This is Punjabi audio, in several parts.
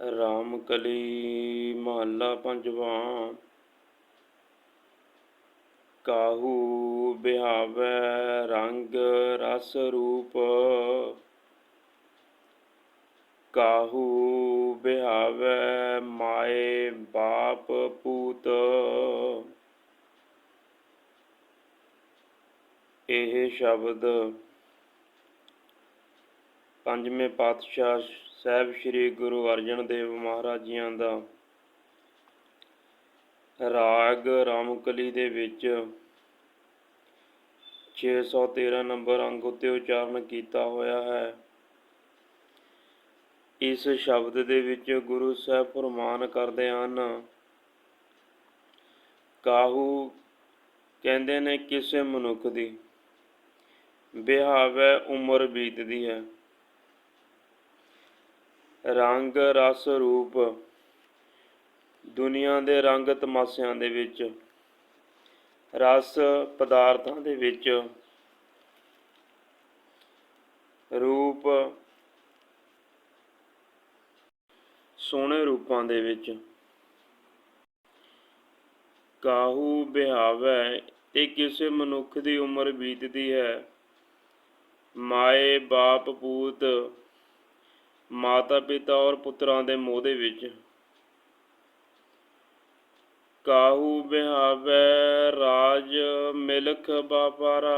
ਰਾਮ ਕਲੀ ਮਹੱਲਾ ਪੰਜਵਾਂ। ਕਾਹੂ ਬਿਹਾਵੈ ਰੰਗ ਰਸ ਰੂਪ। ਕਾਹੂ ਬਿਹਾਵੈ ਮਾਏ ਬਾਪ ਪੂਤ। ਇਹ ਸ਼ਬਦ ਪੰਜਵੇਂ ਪਾਤਸ਼ਾਹ ਸਾਹਿਬ ਸ੍ਰੀ ਗੁਰੂ ਅਰਜਨ ਦੇਵ ਮਹਾਰਾਜ ਜੀਆਂ ਦਾ ਰਾਗ ਰਾਮਕਲੀ ਦੇ ਵਿੱਚ 613 ਨੰਬਰ ਅੰਗ ਉੱਤੇ ਉਚਾਰਨ ਕੀਤਾ ਹੋਇਆ ਹੈ। ਇਸ ਸ਼ਬਦ ਦੇ ਵਿੱਚ ਗੁਰੂ ਸਾਹਿਬ ਫਰਮਾਨ ਕਰਦੇ ਹਨ, ਕਾਹੂ? ਕਹਿੰਦੇ ਨੇ, ਕਿਸੇ ਮਨੁੱਖ ਦੀ ਵਿਹਾਵੈ ਉਮਰ ਬੀਤਦੀ ਹੈ। ਰੰਗ ਰਸ ਰੂਪ, ਦੁਨੀਆ ਦੇ ਰੰਗ ਤਮਾਸ਼ਿਆਂ ਦੇ ਵਿੱਚ, ਰਸ ਪਦਾਰਥਾਂ ਦੇ ਵਿੱਚ, ਰੂਪ ਸੋਹਣੇ ਰੂਪਾਂ ਦੇ ਵਿੱਚ। ਕਾਹੂ ਬਿਹਾਵੈ ਤੇ ਕਿਸੇ ਮਨੁੱਖ ਦੀ ਉਮਰ ਬੀਤਦੀ ਹੈ। ਮਾਏ ਬਾਪ ਪੂਤ ਮਾਤਾ ਪਿਤਾ ਔਰ ਪੁੱਤਰਾਂ ਦੇ ਮੋਹ ਦੇ ਵਿੱਚ। ਕਾਹੂ ਬਿਹਾਵੈ ਰਾਜ ਮਿਲਖ ਬਾਪਾਰਾ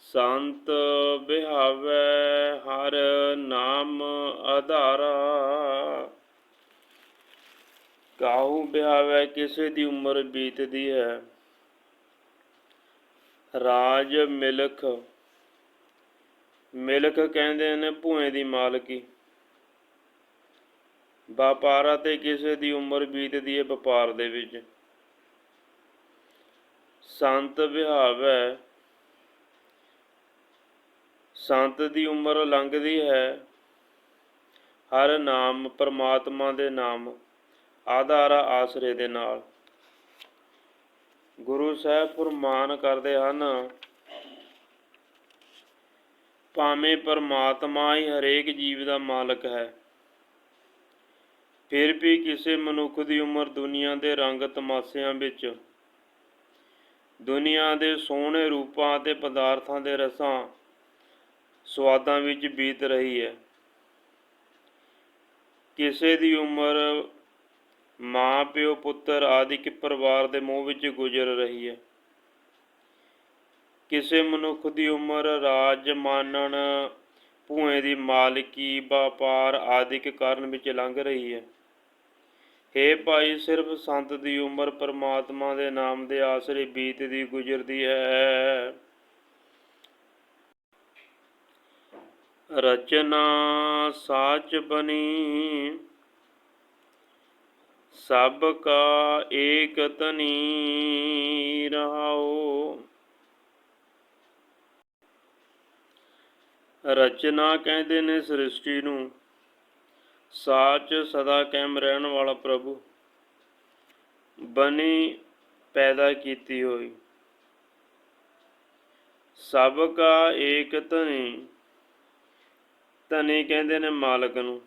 ਸੰਤ ਬਿਹਾਵੈ ਹਰ ਨਾਮ ਆਧਾਰਾ ਕਾਹੂ ਬਿਹਾਵੈ ਕਿਸੇ ਦੀ ਉਮਰ ਬੀਤਦੀ ਹੈ। ਰਾਜ ਮਿਲਖ ਮਿਲਕ ਕਹਿੰਦੇ ਨੇ ਭੂਏ ਦੀ ਮਾਲਕੀ। ਵਪਾਰਾ ਤੇ ਕਿਸੇ ਦੀ ਉਮਰ ਬੀਤਦੀ ਹੈ ਵਪਾਰ ਦੇ ਵਿੱਚ। ਸੰਤ ਵਿਹਾਵੈ, ਸੰਤ ਦੀ ਉਮਰ ਲੰਘਦੀ ਹੈ, ਹਰ ਨਾਮ ਪਰਮਾਤਮਾ ਦੇ ਨਾਮ, ਆਧਾਰ ਆਸਰੇ ਦੇ ਨਾਲ। ਗੁਰੂ ਸਾਹਿਬ ਫਰਮਾਨ ਕਰਦੇ ਹਨ ਭਾਵੇਂ ਪਰਮਾਤਮਾ ਹੀ ਹਰੇਕ ਜੀਵ ਦਾ ਮਾਲਕ ਹੈ। ਫਿਰ ਵੀ ਕਿਸੇ ਮਨੁੱਖ ਦੀ ਉਮਰ ਦੁਨੀਆ ਦੇ ਰੰਗ ਤਮਾਸ਼ਿਆਂ ਵਿੱਚ, ਦੁਨੀਆ ਦੇ ਸੋਹਣੇ ਰੂਪਾਂ ਅਤੇ ਪਦਾਰਥਾਂ ਦੇ ਰਸਾਂ ਸਵਾਦਾਂ ਵਿੱਚ ਬੀਤ ਰਹੀ ਹੈ। ਕਿਸੇ ਦੀ ਉਮਰ ਮਾਂ, ਪਿਓ, ਪੁੱਤਰ ਆਦਿਕ ਪਰਿਵਾਰ ਦੇ ਮੋਹ ਵਿੱਚ ਗੁਜ਼ਰ ਰਹੀ ਹੈ। ਕਿਸੇ ਮਨੁੱਖ ਦੀ ਉਮਰ ਰਾਜ ਮਾਨਣ, ਭੂਏ ਦੀ ਮਾਲਕੀ, ਵਪਾਰ ਆਦਿਕ ਕਾਰਨ ਵਿੱਚ ਲੰਘ ਰਹੀ ਹੈ। ਹੇ ਭਾਈ, ਸਿਰਫ ਸੰਤ ਦੀ ਉਮਰ ਪਰਮਾਤਮਾ ਦੇ ਨਾਮ ਦੇ ਆਸਰੇ ਬੀਤਦੀ ਗੁਜ਼ਰਦੀ ਹੈ। ਰਚਨਾ ਸਾਚ ਬਣੀ, ਸਭ ਕਾ ਏਕ ਤਨੀ ਰਚਨਾ ਕਹਿੰਦੇ ਨੇ ਸ੍ਰਿਸ਼ਟੀ ਨੂੰ। ਸਾਚ ਸਦਾ ਕਾਇਮ ਰਹਿਣ ਵਾਲਾ ਪ੍ਰਭੂ। ਬਣੀ ਪੈਦਾ ਕੀਤੀ ਹੋਈ। ਸਭ ਕਾ ਏਕ ਧਨੀ। ਧਨੀ ਕਹਿੰਦੇ ਨੇ ਮਾਲਕ ਨੂੰ।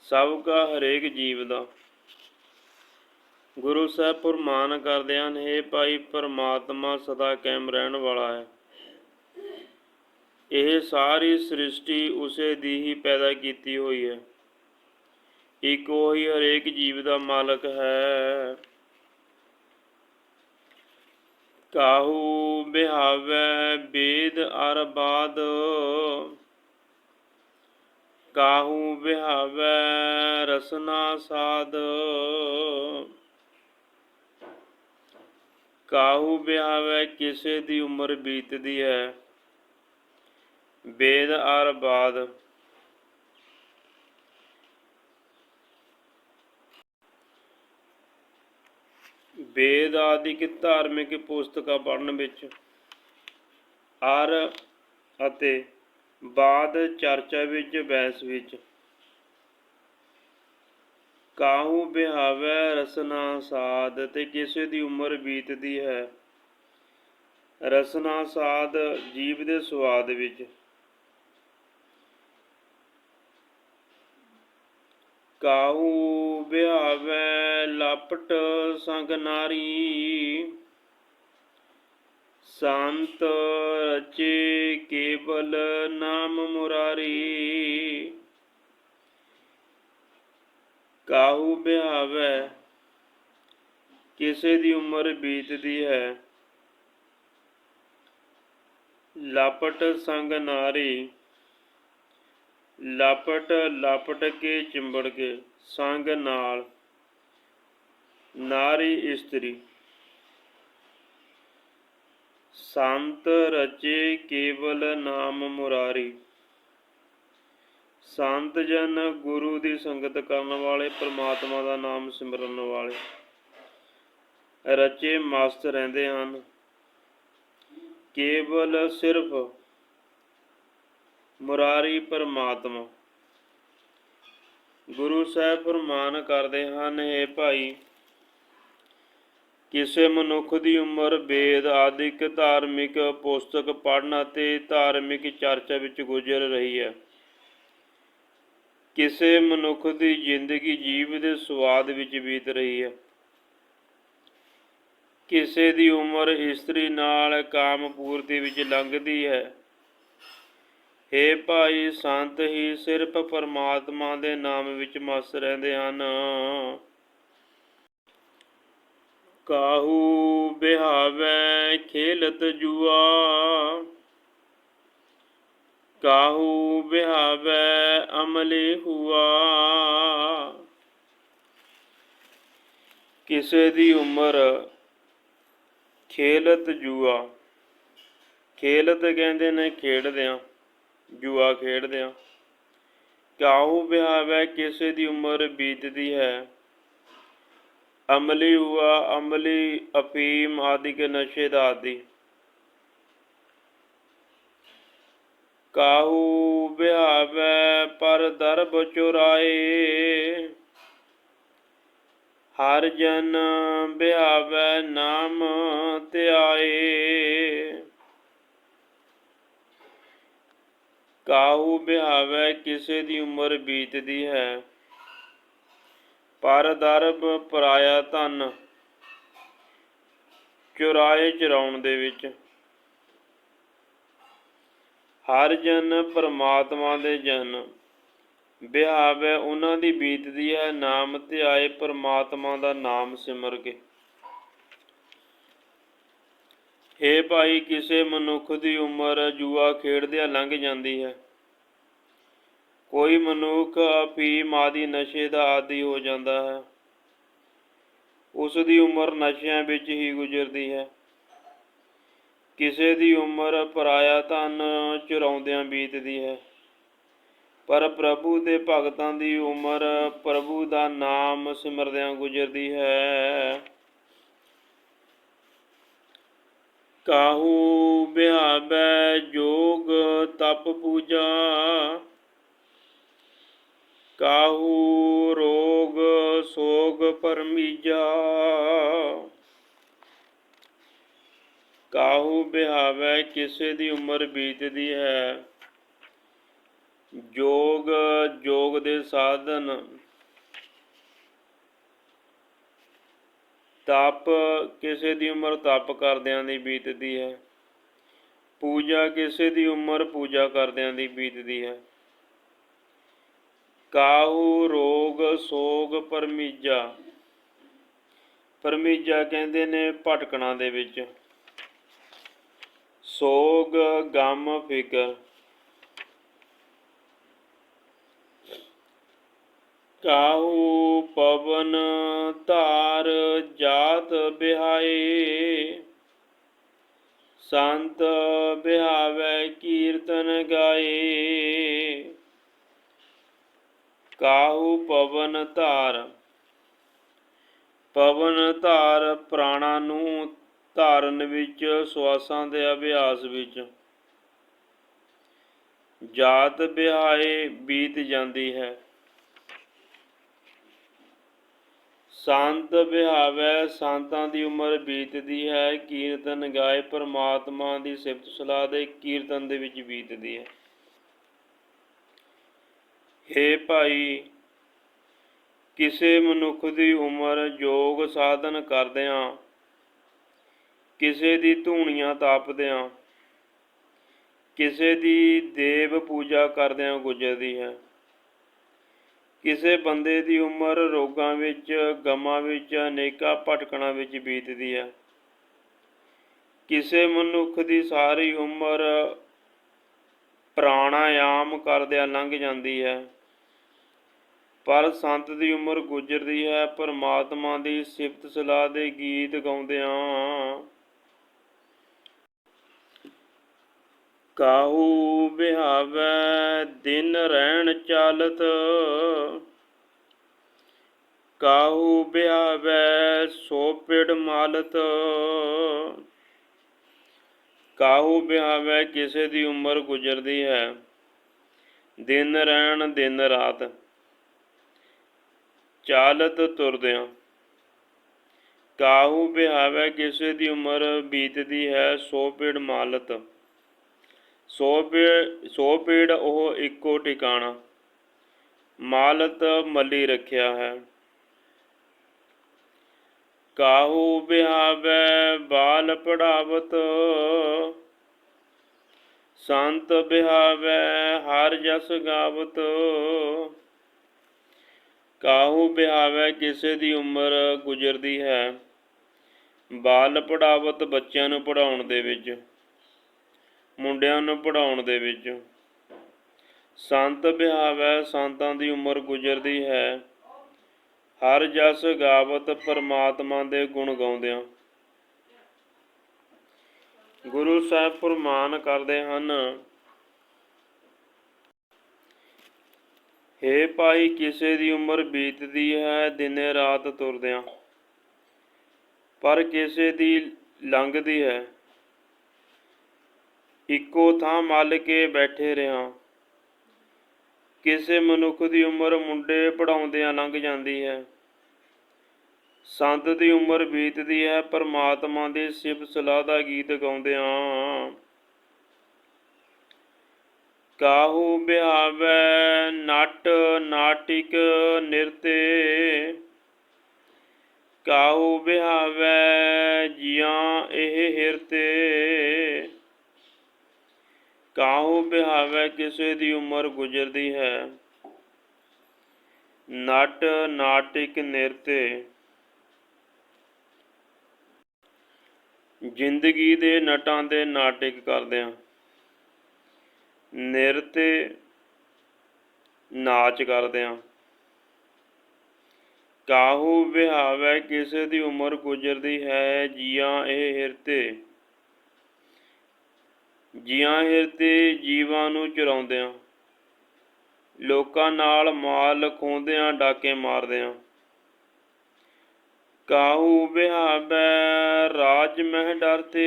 ਸਭ ਕਾ ਹਰੇਕ ਜੀਵ ਦਾ। ਗੁਰੂ ਸਾਹਿਬ ਫਰਮਾਨ ਕਰਦੇ ਹਨ हे ਭਾਈ, ਪਰਮਾਤਮਾ ਸਦਾ ਕਾਇਮ ਰਹਿਣ ਵਾਲਾ ਹੈ। ਇਹ ਸਾਰੀ ਸ੍ਰਿਸ਼ਟੀ ਉਸੇ ਦੀ ਹੀ ਪੈਦਾ ਕੀਤੀ ਹੋਈ ਹੈ। ਇੱਕ ਉਹੀ ਹਰੇਕ ਜੀਵ ਦਾ ਮਾਲਕ ਹੈ। ਕਾਹੂ ਬਿਹਾਵੈ ਬੇਦ ਅਰ ਬਾਦ। ਕਾਹੂ ਬਿਹਾਵੈ ਰਸਨਾ ਸਾਧ ਕਾਹੂ ਬਿਹਾਵੈ ਕਿਸੇ ਦੀ ਉਮਰ ਬੀਤਦੀ ਹੈ। ਬੇਦ ਅਰ ਬਾਦ। ਬੇਦ ਆਦਿਕ ਧਾਰਮਿਕ ਪੁਸਤਕਾਂ ਪੜ੍ਹਨ ਵਿੱਚ। ਅਰ ਅਤੇ ਬਾਦ ਚਰਚਾ ਵਿੱਚ, ਬਹਿਸ ਵਿੱਚ। ਕਾਹੂ ਬਿਹਾਵੈ ਰਸਨਾ ਸਾਧ ਤੇ ਕਿਸੇ ਦੀ ਉਮਰ ਬੀਤਦੀ ਹੈ, ਰਸਨਾ ਸਾਧ ਜੀਵ ਦੇ ਸਵਾਦ ਵਿੱਚ। ਕਾਹੂ ਵਿਹਾਵੈ ਲਪਟ ਸੰਗ ਨਾਰੀ। ਸੰਤ ਰਚੇ ਕੇਵਲ ਨਾਮ ਮੁਰਾਰੀ। ਕਾਹੂ ਵਿਹਾਵੈ ਕਿਸੇ ਦੀ ਉਮਰ ਬੀਤਦੀ ਹੈ। ਲਾਪਟ ਸੰਗ ਨਾਰੀ। ਲਪਟ ਲਪਟ ਕੇ ਚਿੰਬੜ ਕੇ ਸੰਗ ਨਾਲ ਨਾਰੀ ਇਸਤਰੀ। ਸੰਤ ਰਚੇ ਕੇਵਲ ਨਾਮ ਮੁਰਾਰੀ। ਸੰਤ ਜਨ ਗੁਰੂ ਦੀ ਸੰਗਤ ਕਰਨ ਵਾਲੇ, ਪ੍ਰਮਾਤਮਾ ਦਾ ਨਾਮ ਸਿਮਰਨ ਵਾਲੇ। ਰਚੇ ਮਸਤ ਰਹਿੰਦੇ ਹਨ। ਕੇਵਲ ਸਿਰਫ ਮੁਰਾਰੀ ਪਰਮਾਤਮਾ। ਗੁਰੂ ਸਾਹਿਬ ਫਰਮਾਨ ਕਰਦੇ ਹਨ ਇਹ ਭਾਈ, ਕਿਸੇ ਮਨੁੱਖ ਦੀ ਉਮਰ, ਵੇਦ ਆਦਿਕ ਧਾਰਮਿਕ ਪੁਸਤਕ ਪੜ੍ਹਨ ਅਤੇ ਧਾਰਮਿਕ ਚਰਚਾ ਵਿੱਚ ਗੁਜ਼ਰ ਰਹੀ ਹੈ। ਕਿਸੇ ਮਨੁੱਖ ਦੀ ਜ਼ਿੰਦਗੀ ਜੀਵ ਦੇ ਸਵਾਦ ਵਿੱਚ ਬੀਤ ਰਹੀ ਹੈ। ਕਿਸੇ ਦੀ ਉਮਰ ਇਸਤਰੀ ਨਾਲ ਕਾਮ ਪੂਰਤੀ ਵਿੱਚ ਲੰਘਦੀ ਹੈ। ਏ ਭਾਈ, ਸੰਤ ਹੀ ਸਿਰਫ ਪਰਮਾਤਮਾ ਦੇ ਨਾਮ ਵਿੱਚ ਮਸਤ ਰਹਿੰਦੇ ਹਨ। ਕਾਹੂ ਬਿਹਾਵੈ ਖੇਲਤ ਜੁਆ? ਕਾਹੂ ਬਿਹਾਵੈ ਅਮਲੇ ਹੁਆ? ਕਿਸੇ ਦੀ ਉਮਰ ਖੇਲਤ ਜੂਆ? ਖੇਲਤ ਕਹਿੰਦੇ ਨੇ ਖੇਡਦਿਆਂ। ਜੂਆ ਖੇਡਦਿਆਂ। ਕਾਹੂ ਵਿਹਾਵੈ ਕਿਸੇ ਦੀ ਉਮਰ ਬੀਤਦੀ ਹੈ? ਅਮਲੀ ਹੁਆ, ਅਮਲੀ ਅਫੀਮ ਆਦਿ ਕੇ ਨਸ਼ੇ ਦਾ ਆਦਿ। ਕਾਹੂ ਵਿਹਾਵੈ ਪਰ ਦਰਬ ਚੁਰਾਏ ਹਰ ਜਨ ਬਿਹਾਵੈ ਨਾਮ ਧਿਆਏ। ਕਾਹੂ ਬਿਹਾਵੈ ਕਿਸੇ ਦੀ ਉਮਰ ਬੀਤਦੀ ਹੈ। ਪਰ ਦਰਬ ਪਰਾਇਆ ਧਨ ਚੁਰਾਏ ਚਰਾਉਣ ਦੇ ਵਿੱਚ। ਹਰ ਜਨ ਪਰਮਾਤਮਾ ਦੇ ਜਨ। ਵਿਹਾਵੈ ਉਹਨਾਂ ਦੀ ਬੀਤਦੀ ਹੈ। ਨਾਮ ਧਿਆਏ ਪਰਮਾਤਮਾ ਦਾ ਨਾਮ ਸਿਮਰ ਕੇ। ਏ ਭਾਈ, ਕਿਸੇ ਮਨੁੱਖ ਦੀ ਉਮਰ ਜੂਆ ਖੇਡਦਿਆਂ ਲੰਘ ਜਾਂਦੀ ਹੈ। ਕੋਈ ਮਨੁੱਖ ਅਫੀਮ ਆਦਿ ਨਸ਼ੇ ਦਾ ਆਦੀ ਹੋ ਜਾਂਦਾ ਹੈ। ਉਸ ਦੀ ਉਮਰ ਨਸ਼ਿਆਂ ਵਿੱਚ ਹੀ ਗੁਜ਼ਰਦੀ ਹੈ। ਕਿਸੇ ਦੀ ਉਮਰ ਪਰਾਇਆ ਧਨ ਚੁਰਾਉਂਦਿਆਂ ਬੀਤਦੀ ਹੈ। ਪਰ ਪ੍ਰਭੂ ਦੇ ਭਗਤਾਂ ਦੀ ਉਮਰ ਪ੍ਰਭੂ ਦਾ ਨਾਮ ਸਿਮਰਦਿਆਂ ਗੁਜ਼ਰਦੀ ਹੈ। ਕਾਹੂ ਬਿਹਾਵੈ ਜੋਗ ਤਪ ਪੂਜਾ। ਕਾਹੂ ਰੋਗ ਸੋਗ ਪਰਮੀਜਾ। ਕਾਹੂ ਬਿਹਾਵੈ ਕਿਸੇ ਦੀ ਉਮਰ ਬੀਤਦੀ ਹੈ। ਜੋਗ ਜੋਗ ਦੇ ਸਾਧਨ ਤਪ ਕਿਸੇ ਦੀ ਉਮਰ ਤਪ ਕਰਦਿਆਂ ਦੀ ਬੀਤਦੀ ਹੈ। ਪੂਜਾ ਕਿਸੇ ਦੀ ਉਮਰ ਪੂਜਾ ਕਰਦਿਆਂ ਦੀ ਬੀਤਦੀ ਹੈ। ਕਾਹੂ ਰੋਗ ਸੋਗ ਪਰਮੀਜਾ। ਪਰਮੀਜਾ ਕਹਿੰਦੇ ਨੇ ਭਟਕਣਾ ਦੇ ਵਿੱਚ। ਸੋਗ ਗਮ ਫਿਕਰ। ਕਾਹੂ ਪਵਨ ਧਾਰ ਜਾਤ ਬਿਹਾਏ। ਸੰਤ ਬਿਹਾਵੈ ਕੀਰਤਨ ਗਾਏ। ਕਾਹੂ ਪਵਨ ਧਾਰ। ਪਵਨ ਧਾਰ ਪ੍ਰਾਣਾ ਨੂੰ ਧਾਰਨ ਵਿੱਚ ਸਵਾਸਾਂ ਦੇ ਅਭਿਆਸ ਵਿੱਚ। ਜਾਤ ਬਿਹਾਏ ਬੀਤ ਜਾਂਦੀ ਹੈ। ਸੰਤ ਵਿਹਾਵੈ, ਸੰਤਾਂ ਦੀ ਉਮਰ ਬੀਤਦੀ ਹੈ, ਕੀਰਤਨ ਗਾਏ, ਪਰਮਾਤਮਾ ਦੀ ਸਿਫਤ ਸਲਾਹ ਦੇ ਕੀਰਤਨ ਦੇ ਵਿੱਚ ਬੀਤਦੀ ਹੈ। ਹੇ ਭਾਈ, ਕਿਸੇ ਮਨੁੱਖ ਦੀ ਉਮਰ ਯੋਗ ਸਾਧਨ ਕਰਦਿਆਂ, ਕਿਸੇ ਦੀ ਧੂਣੀਆਂ ਤਾਪਦਿਆਂ, ਕਿਸੇ ਦੀ ਦੇਵ ਪੂਜਾ ਕਰਦਿਆਂ ਗੁਜ਼ਰਦੀ ਹੈ। ਕਿਸੇ ਬੰਦੇ ਦੀ ਉਮਰ ਰੋਗਾਂ ਵਿੱਚ, ਗਮਾਂ ਵਿੱਚ ਅਨੇਕਾਂ ਭਟਕਣਾਂ ਵਿੱਚ ਬੀਤਦੀ ਹੈ। ਕਿਸੇ ਮਨੁੱਖ ਦੀ ਸਾਰੀ ਉਮਰ ਪ੍ਰਾਣਾਯਾਮ ਕਰਦਿਆਂ ਲੰਘ ਜਾਂਦੀ ਹੈ। ਪਰ ਸੰਤ ਦੀ ਉਮਰ ਗੁਜ਼ਰਦੀ ਹੈ, ਪਰਮਾਤਮਾ ਦੀ ਸਿਫਤ ਸਲਾਹ ਦੇ ਗੀਤ ਗਾਉਂਦਿਆਂ ਕਾਹੂ ਬਿਹਾਵੈ ਦਿਨ ਰਹਿਣ ਚਾਲਤ। ਕਾਹੂ ਬਿਹਾਵੈ ਸੋ ਪਿੜ ਮਾਲਤ। ਕਾਹੂ ਬਿਹਾਵੈ ਕਿਸੇ ਦੀ ਉਮਰ ਗੁਜ਼ਰਦੀ ਹੈ। ਦਿਨ ਰਹਿਣ, ਦਿਨ ਰਾਤ। ਚਾਲਤ ਤੁਰਦਿਆਂ। ਕਾਹੂ ਬਿਹਾਵੈ ਕਿਸੇ ਦੀ ਉਮਰ ਬੀਤਦੀ ਹੈ, ਸੋ ਪਿੜ ਮਾਲਤ। ਸੋ ਪੀੜ ਸੋ ਪੀੜ ਉਹ ਇੱਕੋ ਟਿਕਾਣਾ। ਮਾਲਤ ਮੱਲੀ ਰੱਖਿਆ ਹੈ। ਕਾਹੂ ਬਿਹਾਵੈ ਬਾਲ ਪੜਾਵਤ। ਸੰਤ ਬਿਹਾਵੈ ਹਰ ਜਸ ਗਾਵਤ। ਕਾਹੂ ਬਿਹਾਵੈ ਕਿਸੇ ਦੀ ਉਮਰ ਗੁਜ਼ਰਦੀ ਹੈ। ਬਾਲ ਪੜਾਵਤ ਬੱਚਿਆਂ ਨੂੰ ਪੜਾਉਣ ਦੇ ਵਿੱਚ। ਮੁੰਡਿਆਂ ਨੂੰ ਪੜਾਉਣ ਦੇ ਵਿੱਚ। ਸੰਤ ਬਿਹਾਵੈ, ਸੰਤਾਂ ਦੀ ਉਮਰ ਗੁਜ਼ਰਦੀ ਹੈ। ਹਰ ਜਸ ਗਾਵਤ ਪਰਮਾਤਮਾ ਦੇ ਗੁਣ ਗਾਉਂਦਿਆਂ। ਗੁਰੂ ਸਾਹਿਬ ਫਰਮਾਨ ਕਰਦੇ ਹਨ, ਹੇ ਭਾਈ, ਕਿਸੇ ਦੀ ਉਮਰ ਬੀਤਦੀ ਹੈ, ਦਿਨੇ ਰਾਤ ਤੁਰਦਿਆਂ। ਪਰ ਕਿਸੇ ਦੀ ਲੰਘਦੀ ਹੈ। ਇੱਕੋ ਥਾਂ ਮੱਲ ਕੇ ਬੈਠੇ ਰਹਾਂ। ਕਿਸੇ ਮਨੁੱਖ ਦੀ ਉਮਰ ਮੁੰਡੇ ਪੜਾਉਂਦਿਆਂ ਲੰਘ ਜਾਂਦੀ ਹੈ। ਸੰਤ ਦੀ ਉਮਰ ਬੀਤਦੀ ਹੈ, ਪਰਮਾਤਮਾ ਦੀ ਸਿਫਤ ਸਲਾਹ ਦਾ ਗੀਤ ਗਾਉਂਦਿਆਂ ਕਾਹੂ ਬਿਹਾਵੈ ਨਟ ਨਾਟਿਕ ਨਿਰਤੇ, ਕਾਹੂ ਬਿਹਾਵੈ ਜੀਆਂ ਇਹ ਹਿਰਤੇ। ਕਾਹੂ ਬਿਹਾਵੈ ਕਿਸੇ ਦੀ ਉਮਰ ਗੁਜ਼ਰਦੀ ਹੈ? ਨਟ ਨਾਟਿਕ ਨਿਰਤੇ। ਜ਼ਿੰਦਗੀ ਦੇ ਨਟਾਂ ਦੇ ਨਾਟਕ ਕਰਦਿਆਂ ਨਿਰਤੇ ਨਾਚ ਕਰਦਿਆਂ ਕਾਹੂ ਵਿਹਾਵੈ ਕਿਸੇ ਦੀ ਉਮਰ ਗੁਜ਼ਰਦੀ ਹੈ? ਜੀਆਂ ਇਹ ਹਿਰਤੇ। ਜੀਆਂ ਹਿਰਤੇ ਜੀਵਾਂ ਨੂੰ ਚੁਰਾਉਂਦਿਆਂ, ਲੋਕਾਂ ਨਾਲ ਮਾਲ ਖੋਂਦਿਆਂ, ਡਾਕੇ ਮਾਰਦਿਆਂ। ਕਾਹੂ ਬਿਹਾਵੈ ਰਾਜ ਮਹਿ ਡਰਤੇ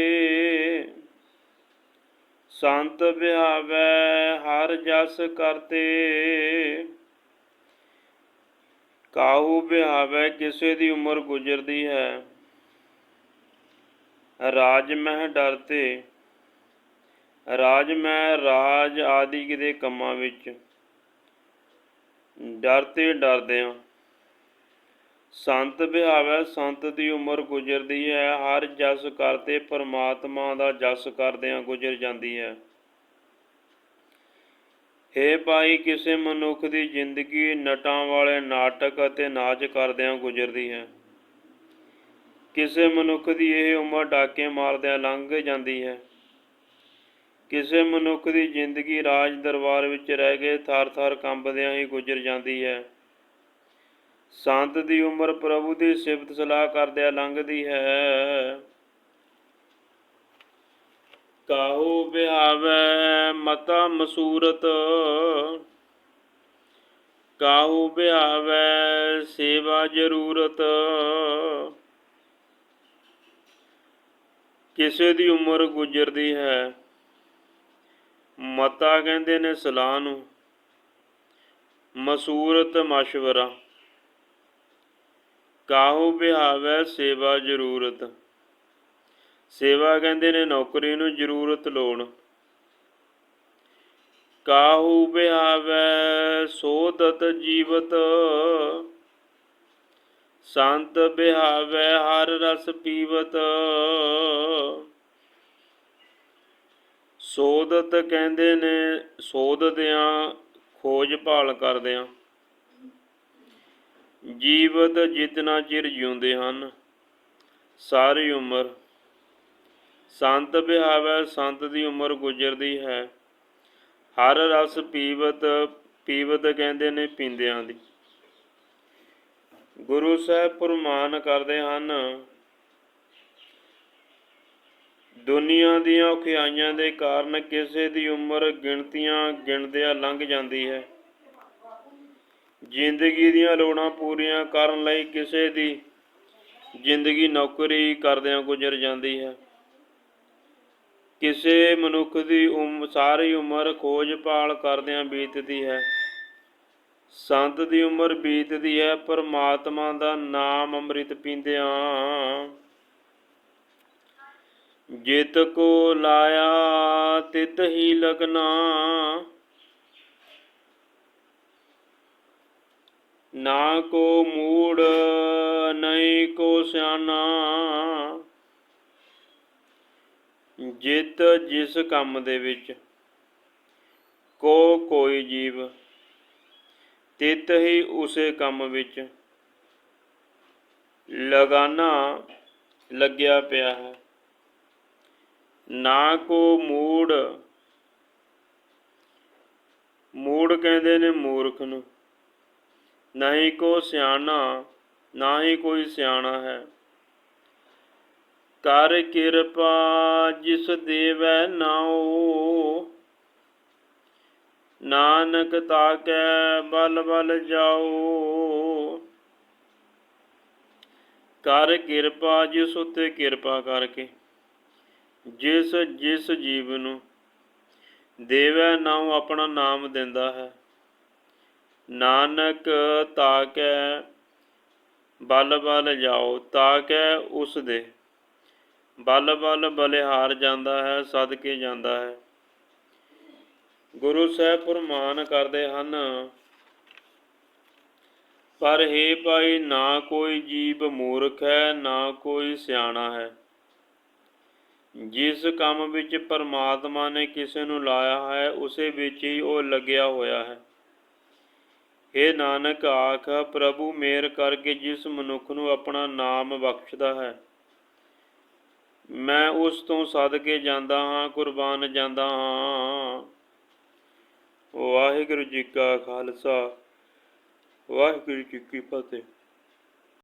ਸੰਤ ਬਿਹਾਵੈ ਹਰ ਜਸ ਕਰਤੇ। ਕਾਹੂ ਬਿਹਾਵੈ ਕਿਸੇ ਦੀ ਉਮਰ ਗੁਜ਼ਰਦੀ ਹੈ, ਰਾਜ ਮਹਿ ਡਰਤੇ ਰਾਜ ਮੈਂ ਰਾਜ ਆਦਿ ਦੇ ਕੰਮਾਂ ਵਿੱਚ ਡਰਤੇ ਡਰਦਿਆਂ ਸੰਤ ਬਿਹਾਵੈ, ਸੰਤ ਦੀ ਉਮਰ ਗੁਜ਼ਰਦੀ ਹੈ, ਹਰ ਜਸ ਕਰਤੇ ਪਰਮਾਤਮਾ ਦਾ ਜਸ ਕਰਦਿਆਂ ਗੁਜ਼ਰ ਜਾਂਦੀ ਹੈ। ਹੇ ਭਾਈ, ਕਿਸੇ ਮਨੁੱਖ ਦੀ ਜ਼ਿੰਦਗੀ ਨਟਾਂ ਵਾਲੇ ਨਾਟਕ ਅਤੇ ਨਾਚ ਕਰਦਿਆਂ ਗੁਜ਼ਰਦੀ ਹੈ। ਕਿਸੇ ਮਨੁੱਖ ਦੀ ਇਹ ਉਮਰ ਡਾਕੇ ਮਾਰਦਿਆਂ ਲੰਘ ਜਾਂਦੀ ਹੈ। ਕਿਸੇ ਮਨੁੱਖ ਦੀ ਜ਼ਿੰਦਗੀ ਰਾਜ ਦਰਬਾਰ ਵਿੱਚ ਰਹਿ ਕੇ ਥਰ-ਥਰ ਕੰਬਦਿਆਂ ਹੀ ਗੁਜ਼ਰ ਜਾਂਦੀ ਹੈ। ਸੰਤ ਦੀ ਉਮਰ ਪ੍ਰਭੂ ਦੀ ਸਿਫਤ ਸਲਾਹ ਕਰਦਿਆਂ ਲੰਘਦੀ ਹੈ। ਕਾਹੂ ਬਿਹਾਵੈ ਮਤਾ ਮਸੂਰਤ? ਕਾਹੂ ਬਿਹਾਵੈ ਸੇਵਾ ਜ਼ਰੂਰਤ? ਕਿਸੇ ਦੀ ਉਮਰ ਗੁਜ਼ਰਦੀ ਹੈ। ਮਤਾ ਕਹਿੰਦੇ ਨੇ ਸਲਾਹ ਨੂੰ ਮਸੂਰਤ ਮਸ਼ਵਰਾ ਕਾਹੂ ਬਿਹਾਵੈ ਸੇਵਾ ਜ਼ਰੂਰਤ। ਸੇਵਾ ਕਹਿੰਦੇ ਨੇ ਨੌਕਰੀ ਨੂੰ ਜ਼ਰੂਰਤ ਲੋੜ। ਕਾਹੂ ਬਿਹਾਵੈ ਸੋਦਤ ਜੀਵਤ। ਸੰਤ ਬਿਹਾਵੇ ਹਰ ਰਸ ਪੀਵਤ। ਸੋਧਤ ਕਹਿੰਦੇ ਨੇ ਸੋਧਦਿਆਂ ਖੋਜ ਭਾਲ ਕਰਦਿਆਂ ਜੀਵਤ ਜਿਤਨਾ ਚਿਰ ਜਿਉਂਦੇ ਹਨ, ਸਾਰੀ ਉਮਰ। ਸੰਤ ਬਿਹਾਵੇ, ਸੰਤ ਦੀ ਉਮਰ ਗੁਜ਼ਰਦੀ ਹੈ। ਹਰ ਰਸ ਪੀਵਤ ਪੀਵਤ ਕਹਿੰਦੇ ਨੇ ਪੀਂਦਿਆਂ ਦੀ। ਗੁਰੂ ਸਾਹਿਬ ਫਰਮਾਨ ਕਰਦੇ ਹਨ ਦੁਨੀਆ ਦੀਆਂ ਔਖਿਆਈਆਂ ਦੇ ਕਾਰਨ ਕਿਸੇ ਦੀ ਉਮਰ ਗਿਣਤੀਆਂ ਗਿਣਦਿਆਂ ਲੰਘ ਜਾਂਦੀ ਹੈ। ਜ਼ਿੰਦਗੀ ਦੀਆਂ ਲੋੜਾਂ ਪੂਰੀਆਂ ਕਰਨ ਲਈ ਕਿਸੇ ਦੀ ਜ਼ਿੰਦਗੀ ਨੌਕਰੀ ਕਰਦਿਆਂ ਗੁਜ਼ਰ ਜਾਂਦੀ ਹੈ। ਕਿਸੇ ਮਨੁੱਖ ਦੀ ਉਮ, ਸਾਰੀ ਉਮਰ ਖੋਜ ਭਾਲ ਕਰਦਿਆਂ ਬੀਤਦੀ ਹੈ। ਸੰਤ ਦੀ ਉਮਰ ਬੀਤਦੀ ਹੈ, ਪਰਮਾਤਮਾ ਦਾ ਨਾਮ ਅੰਮ੍ਰਿਤ ਪੀਂਦਿਆਂ ਜਿਤ ਕੋ ਲਾਇਆ ਤਿਤ ਹੀ ਲਗਨਾ। ਨਾ ਕੋ ਮੂੜ ਨਹੀਂ ਕੋ ਸਿਆਣਾ। ਜਿਤ ਜਿਸ ਕੰਮ ਦੇ ਵਿੱਚ, ਕੋ ਕੋਈ ਜੀਵ। ਤਿਤ ਹੀ ਉਸੇ ਕੰਮ ਵਿੱਚ, ਲਗਾਨਾ ਲੱਗਿਆ ਪਿਆ ਹੈ। ਨਾ ਕੋ ਮੂੜ। ਮੂੜ ਕਹਿੰਦੇ ਨੇ ਮੂਰਖ ਨੂੰ। ਨਹੀਂ ਕੋ ਸਿਆਣਾ ਨਾ ਹੀ ਕੋਈ ਸਿਆਣਾ ਹੈ। ਕਰ ਕਿਰਪਾ ਜਿਸ ਦੇਵੈ ਨਾਉ। ਨਾਨਕ ਤਾਕੈ ਬਲ ਬਲ ਜਾਓ ਕਰ ਕਿਰਪਾ ਜਿਸ ਉਤੇ ਕਿਰਪਾ ਕਰਕੇ। ਜਿਸ ਜਿਸ ਜੀਵ ਨੂੰ ਦੇਵੈ, ਨਾਉ ਆਪਣਾ ਨਾਮ ਦਿੰਦਾ ਹੈ। ਨਾਨਕ ਤਾਕੈ ਬਲ ਬਲ ਜਾਓ, ਤਾਕੈ ਉਸ ਦੇ। ਬਲ ਬਲ ਬਲਿਹਾਰ ਜਾਂਦਾ ਹੈ, ਸਦਕੇ ਜਾਂਦਾ ਹੈ। ਗੁਰੂ ਸਾਹਿਬ ਫਰਮਾਨ ਕਰਦੇ ਹਨ, ਪਰ हे ਭਾਈ, ਨਾ ਕੋਈ ਜੀਵ ਮੂਰਖ ਹੈ, ਨਾ ਕੋਈ ਸਿਆਣਾ ਹੈ। ਜਿਸ ਕੰਮ ਵਿੱਚ ਪਰਮਾਤਮਾ ਨੇ ਕਿਸੇ ਨੂੰ ਲਾਇਆ ਹੈ, ਉਸੇ ਵਿੱਚ ਹੀ ਉਹ ਲੱਗਿਆ ਹੋਇਆ ਹੈ। ਇਹ ਨਾਨਕ, ਆਖ, ਪ੍ਰਭੂ ਮੇਰ ਕਰਕੇ ਜਿਸ ਮਨੁੱਖ ਨੂੰ ਆਪਣਾ ਨਾਮ ਬਖਸ਼ਦਾ ਹੈ, ਮੈਂ ਉਸ ਤੋਂ ਸਦਕੇ ਜਾਂਦਾ ਹਾਂ, ਕੁਰਬਾਨ ਜਾਂਦਾ ਹਾਂ। ਵਾਹਿਗੁਰੂ ਜੀ ਕਾ ਖਾਲਸਾ, ਵਾਹਿਗੁਰੂ ਜੀ ਕੀ ਫਤਿਹ।